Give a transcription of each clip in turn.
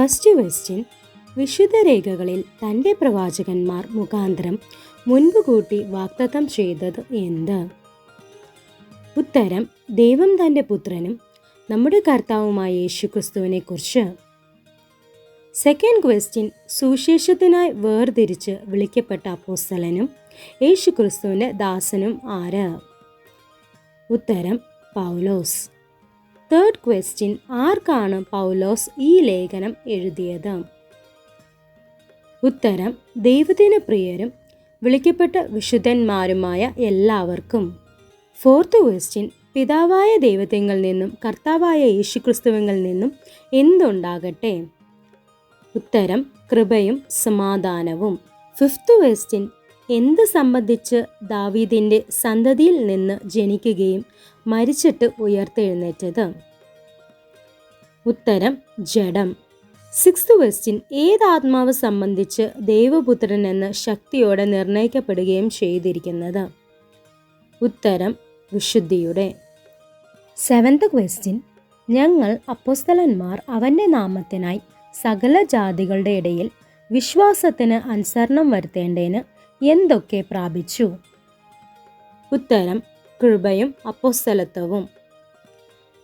First question വിശുദ്ധ രേഖകളിൽ തന്റെ പ്രവാചകന്മാർ മുഖാന്തരം മുൻപ് കൂട്ടി വാക്തത്വം ചെയ്തത് എന്ത്? ഉത്തരം ദൈവം തന്റെ പുത്രനും നമ്മുടെ കർത്താവുമായ യേശുക്രിസ്തുവിനെ കുറിച്ച് സെക്കൻഡ് ക്വസ്റ്റ്യൻ സുവിശേഷത്തിനായി വേർതിരിച്ച് വിളിക്കപ്പെട്ട അപ്പോസ്തലനും യേശുക്രിസ്തുവിന്റെ ദാസനും ആര്? ഉത്തരം പൗലോസ്. തേർഡ് ക്വസ്റ്റ്യൻ ആർക്കാണ് പൗലോസ് ഈ ലേഖനം എഴുതിയത്? ഉത്തരം ദൈവദിന പ്രിയരും വിളിക്കപ്പെട്ട വിശുദ്ധന്മാരുമായ എല്ലാവർക്കും. ഫോർത്ത് ക്വസ്റ്റ്യൻ പിതാവായ ദൈവത്തിങ്കിൽ നിന്നും കർത്താവായ യേശുക്രിസ്തുവിൽ നിന്നും എന്തുണ്ടാകട്ടെ? ഉത്തരം കൃപയും സമാധാനവും. ഫിഫ്ത്ത് ക്വസ്റ്റ്യൻ എന്ത് സംബന്ധിച്ച് ദാവീദിന്റെ സന്തതിയിൽ നിന്ന് ജനിക്കുകയും മരിച്ചിട്ട് ഉയർത്തെഴുന്നേറ്റത്? ഉത്തരം ജഡം. സിക്സ്ത് ക്വസ്റ്റ്യൻ ഏത് ആത്മാവ് സംബന്ധിച്ച് ദൈവപുത്രൻ എന്ന് ശക്തിയോടെ നിർണയിക്കപ്പെടുകയും ചെയ്തിരിക്കുന്നത്? ഉത്തരം വിശുദ്ധിയുടെ. സെവൻത് ക്വസ്റ്റ്യൻ ഞങ്ങൾ അപ്പോസ്തലന്മാർ അവന്റെ നാമത്തിനായി സകല ജാതികളുടെ ഇടയിൽ വിശ്വാസത്തിന് അനുസരണം വരുത്തേണ്ടതിന് എന്തൊക്കെ പ്രാപിച്ചു? ഉത്തരം കൃപയും അപ്പോസ്തലത്വവും.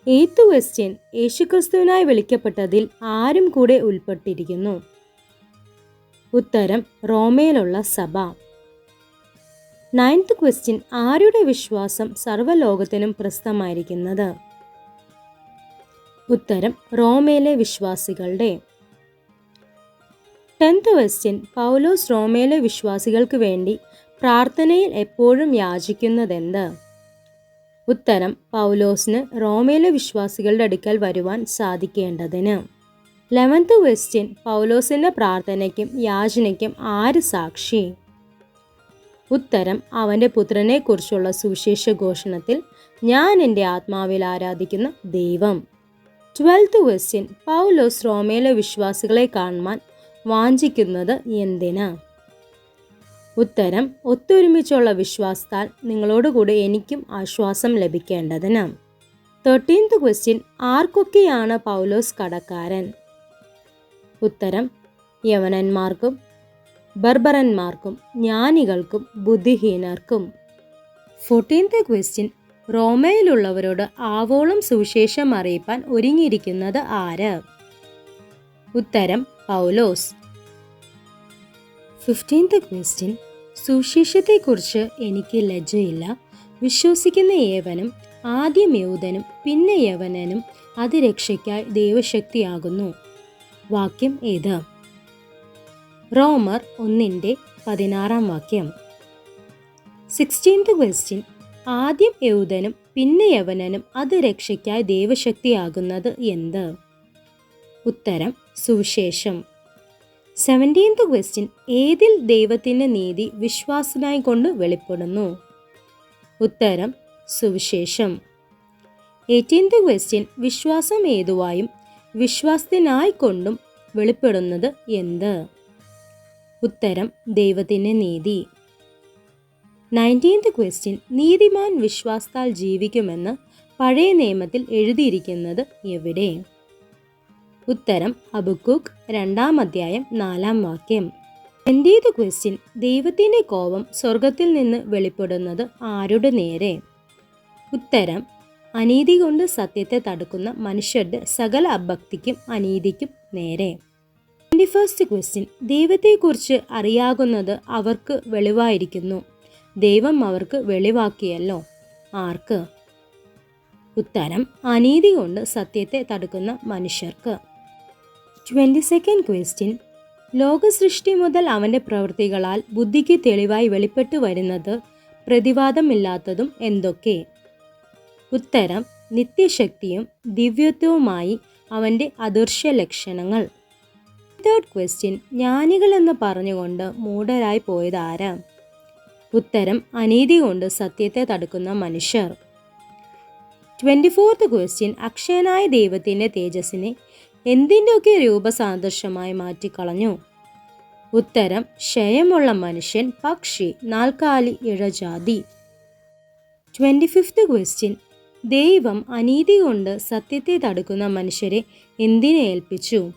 എയ്ത്ത് ക്വസ്റ്റ്യൻ യേശുക്രിസ്തുവിനായി വിളിക്കപ്പെട്ടതിൽ ആരും കൂടെ ഉൾപ്പെട്ടിരിക്കുന്നു? ഉത്തരം റോമയിലുള്ള സഭ. നയൻത്ത് ക്വസ്റ്റ്യൻ ആരുടെ വിശ്വാസം സർവലോകത്തിനും പ്രസ്തമായിരിക്കുന്നത് ഉത്തരം റോമയിലെ വിശ്വാസികളുടെ. ടെൻത്ത് ക്വസ്റ്റ്യൻ പൗലോസ് റോമയിലെ വിശ്വാസികൾക്ക് വേണ്ടി പ്രാർത്ഥനയിൽ എപ്പോഴും യാചിക്കുന്നതെന്ത്? ഉത്തരം പൗലോസിന് റോമയിലെ വിശ്വാസികളുടെ അടുക്കൽ വരുവാൻ സാധിക്കേണ്ടതിന്. ലെവൻത്ത് ക്വസ്റ്റ്യൻ പൗലോസിന്റെ പ്രാർത്ഥനയ്ക്കും യാചനയ്ക്കും ആര് സാക്ഷി? ഉത്തരം അവന്റെ പുത്രനെക്കുറിച്ചുള്ള സുവിശേഷ ഘോഷണത്തിൽ ഞാൻ എന്റെ ആത്മാവിൽ ആരാധിക്കുന്ന ദൈവം. ട്വൽത്ത് ക്വസ്റ്റ്യൻ പൗലോസ് റോമയിലെ വിശ്വാസികളെ കാണുവാൻ വാഞ്ചിക്കുന്നത് എന്തിനാ? ഉത്തരം ഒത്തൊരുമിച്ചുള്ള വിശ്വാസത്താൽ നിങ്ങളോടുകൂടി എനിക്കും ആശ്വാസം ലഭിക്കേണ്ടതിന്. തേർട്ടീൻത്ത് ക്വസ്റ്റ്യൻ ആർക്കൊക്കെയാണ് പൗലോസ് കടക്കാരൻ? ഉത്തരം യവനന്മാർക്കും ബർബറന്മാർക്കും ജ്ഞാനികൾക്കും ബുദ്ധിഹീനർക്കും. ഫോർട്ടീൻത്ത് ക്വസ്റ്റ്യൻ റോമയിലുള്ളവരോട് ആവോളം സുവിശേഷം അറിയിപ്പാൻ ഒരുങ്ങിയിരിക്കുന്നത് ആര്? ഉത്തരം പൗലോസ്. ഫിഫ്റ്റീൻത്ത് ക്വസ്റ്റ്യൻ സുശേഷത്തെക്കുറിച്ച് എനിക്ക് ലജ്ജയില്ല. വിശ്വസിക്കുന്ന ഏവനും ആദ്യം യൗതനും പിന്നെ യവനനും അത് രക്ഷയ്ക്കായി ദൈവശക്തിയാകുന്നു. വാക്യം ഏത്? റോമർ ഒന്നിന്റെ പതിനാറാം വാക്യം. സിക്സ്റ്റീൻത്ത് ക്വസ്റ്റ്യൻ ആദ്യം യൗതനും പിന്നെ യവനനും അത് രക്ഷയ്ക്കായി ദൈവശക്തിയാകുന്നത് എന്ത്? ഉത്തരം സുവിശേഷം. സെവന്റീൻത് ക്വസ്റ്റ്യൻ ഏതിൽ ദൈവത്തിന്റെ നീതി വിശ്വാസനായി കൊണ്ട് വെളിപ്പെടുന്നു? ഉത്തരം സുവിശേഷം. എയ്റ്റീൻത് ക്വസ്റ്റ്യൻ വിശ്വാസം ഏതുവായും വിശ്വാസത്തിനായി കൊണ്ടും വെളിപ്പെടുന്നത് എന്ത്? ഉത്തരം ദൈവത്തിന്റെ നീതി. നയന്റീൻത് ക്വസ്റ്റ്യൻ നീതിമാൻ വിശ്വാസത്താൽ ജീവിക്കുമെന്ന് പഴയ നിയമത്തിൽ എഴുതിയിരിക്കുന്നത് എവിടെ? ഉത്തരം അബുക്കുക്ക് രണ്ടാം അധ്യായം നാലാം വാക്യം. എന്തേത് ക്വസ്റ്റ്യൻ ദൈവത്തിന്റെ കോപം സ്വർഗത്തിൽ നിന്ന് വെളിപ്പെടുന്നത് ആരുടെ നേരെ? ഉത്തരം അനീതി കൊണ്ട് സത്യത്തെ തടുക്കുന്ന മനുഷ്യരുടെ സകല അഭക്തിക്കും അനീതിക്കും നേരെ. ട്വന്റി ഫസ്റ്റ് ക്വസ്റ്റ്യൻ ദൈവത്തെക്കുറിച്ച് അറിയാകുന്നത് അവർക്ക് വെളിവായിരിക്കുന്നു. ദൈവം അവർക്ക് വെളിവാക്കിയല്ലോ. ആർക്ക്? ഉത്തരം അനീതി കൊണ്ട് സത്യത്തെ തടുക്കുന്ന മനുഷ്യർക്ക്. ട്വന്റി സെക്കൻഡ് ക്വസ്റ്റ്യൻ ലോകസൃഷ്ടി മുതൽ അവന്റെ പ്രവൃത്തികളാൽ ബുദ്ധിക്ക് തെളിവായി വെളിപ്പെട്ടു വരുന്നത് പ്രതിവാദമില്ലാത്തതും എന്തൊക്കെ? ഉത്തരം. നിത്യശക്തിയും ദിവ്യത്വവുമായി അവന്റെ അദൃശ്യ ലക്ഷണങ്ങൾ തേർഡ് ക്വസ്റ്റ്യൻ ജ്ഞാനികൾ എന്ന് പറഞ്ഞുകൊണ്ട് മൂഢരായി പോയത് ആരാ? ഉത്തരം. അനീതി കൊണ്ട് സത്യത്തെ തടുക്കുന്ന മനുഷ്യർ. ട്വന്റി ഫോർത്ത് ക്വസ്റ്റ്യൻ അക്ഷയനായ ദൈവത്തിന്റെ തേജസ്സിനെ എന്തിന്റെയൊക്കെ രൂപസാദൃശ്യമായി മാറ്റിക്കളഞ്ഞു? ഉത്തരം ക്ഷയമുള്ള മനുഷ്യൻ പക്ഷി നാൽക്കാലി ഇഴജാതി. ട്വന്റി ഫിഫ്ത്ത് ക്വസ്റ്റ്യൻ ദൈവം അനീതി കൊണ്ട് സത്യത്തെ തടുക്കുന്ന മനുഷ്യരെ എന്തിനെ ഏൽപ്പിച്ചു?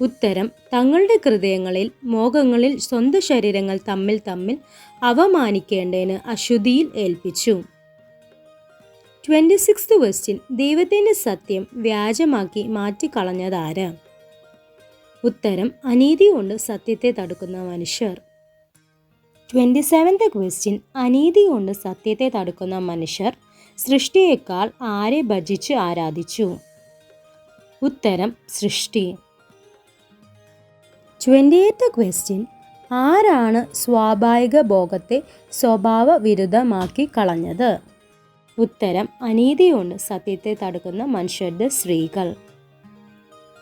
ഉത്തരം തങ്ങളുടെ ഹൃദയങ്ങളിൽ മോഹങ്ങളിൽ സ്വന്തം ശരീരങ്ങൾ തമ്മിൽ തമ്മിൽ അവമാനിക്കേണ്ടതിന് അശുദ്ധിയിൽ ഏൽപ്പിച്ചു. ട്വന്റി സിക്സ്ത് ക്വസ്റ്റ്യൻ ദൈവത്തിന്റെ സത്യം വ്യാജമാക്കി മാറ്റിക്കളഞ്ഞതാര് ഉത്തരം അനീതി കൊണ്ട് സത്യത്തെ തടുക്കുന്ന മനുഷ്യർ. ട്വന്റി സെവൻത് ക്വസ്റ്റ്യൻ അനീതി കൊണ്ട് സത്യത്തെ തടുക്കുന്ന മനുഷ്യർ സൃഷ്ടിയേക്കാൾ ആരെ ഭജിച്ച് ആരാധിച്ചു? ഉത്തരം സൃഷ്ടി. ട്വന്റി എയ്ത്ത് ക്വസ്റ്റ്യൻ ആരാണ് സ്വാഭാവിക ഭോഗത്തെ സ്വഭാവ വിരുദ്ധമാക്കി കളഞ്ഞത്? ഉത്തരം അനീതിയുണ്ട്. സത്യത്തെ തടുക്കുന്ന മനുഷ്യരുടെ സ്ത്രീകൾ.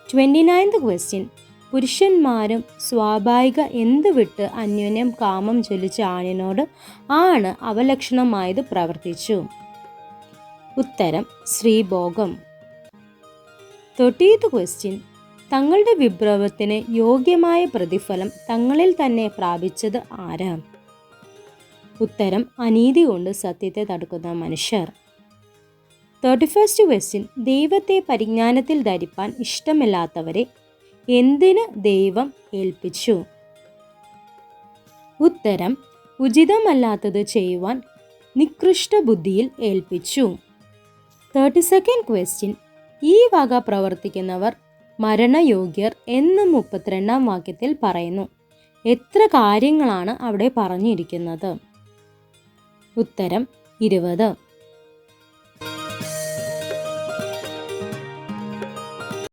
ട്വന്റി നയൻത് ക്വസ്റ്റ്യൻ പുരുഷന്മാരും സ്വാഭാവിക എന്ത് വിട്ട് അന്യോന്യം കാമം ചൊല്ലിച്ച ആണിനോട് ആണ് അവലക്ഷണമായത് പ്രവർത്തിച്ചു? ഉത്തരം ശ്രീഭോഗം തൊട്ടീത്ത് ക്വസ്റ്റ്യൻ തങ്ങളുടെ വിപ്ലവത്തിന് യോഗ്യമായ പ്രതിഫലം തങ്ങളിൽ തന്നെ പ്രാപിച്ചത് ആരാ? ഉത്തരം അനീതി കൊണ്ട് സത്യത്തെ തടുക്കുന്ന മനുഷ്യർ. തേർട്ടി ഫസ്റ്റ് ക്വസ്റ്റ്യൻ ദൈവത്തെ പരിജ്ഞാനത്തിൽ ധരിപ്പാൻ ഇഷ്ടമില്ലാത്തവരെ എന്തിന് ദൈവം ഏൽപ്പിച്ചു? ഉത്തരം ഉചിതമല്ലാത്തത് ചെയ്യുവാൻ നികൃഷ്ട ബുദ്ധിയിൽ ഏൽപ്പിച്ചു. തേർട്ടി സെക്കൻഡ് ക്വസ്റ്റ്യൻ ഈ വക പ്രവർത്തിക്കുന്നവർ മരണയോഗ്യർ എന്ന് മുപ്പത്തിരണ്ടാം വാക്യത്തിൽ പറയുന്നു. എത്ര കാര്യങ്ങളാണ് അവിടെ പറഞ്ഞിരിക്കുന്നത്? ഉത്തരം ഇരുപത്.